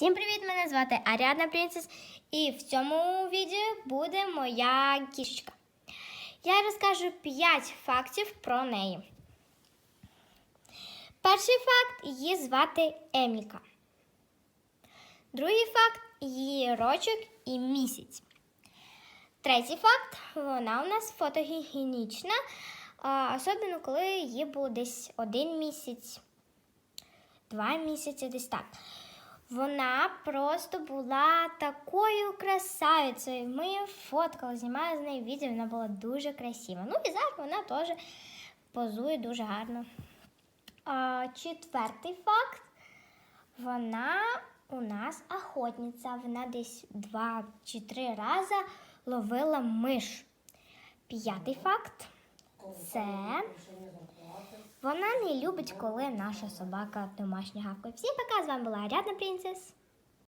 Всім привіт! Мене звати Аріадна Принцес, і в цьому відео буде моя кішечка. Я розкажу 5 фактів про неї. Перший факт її звати Еміка. Другий факт її рочок і місяць. Третій факт вона у нас фотогенічна, особливо коли їй було десь один місяць, два місяці, десь так. Вона просто була такою красавицею. Ми фоткали, знімали з нею відео, вона була дуже красива. Ну і зараз вона теж позує дуже гарно. А, четвертий факт. Вона у нас охотниця. Вона десь два чи три рази ловила миш. П'ятий факт це вона не любить, коли наша собака домашня гавкає. Всім пока, з вами була Рядна Принцес.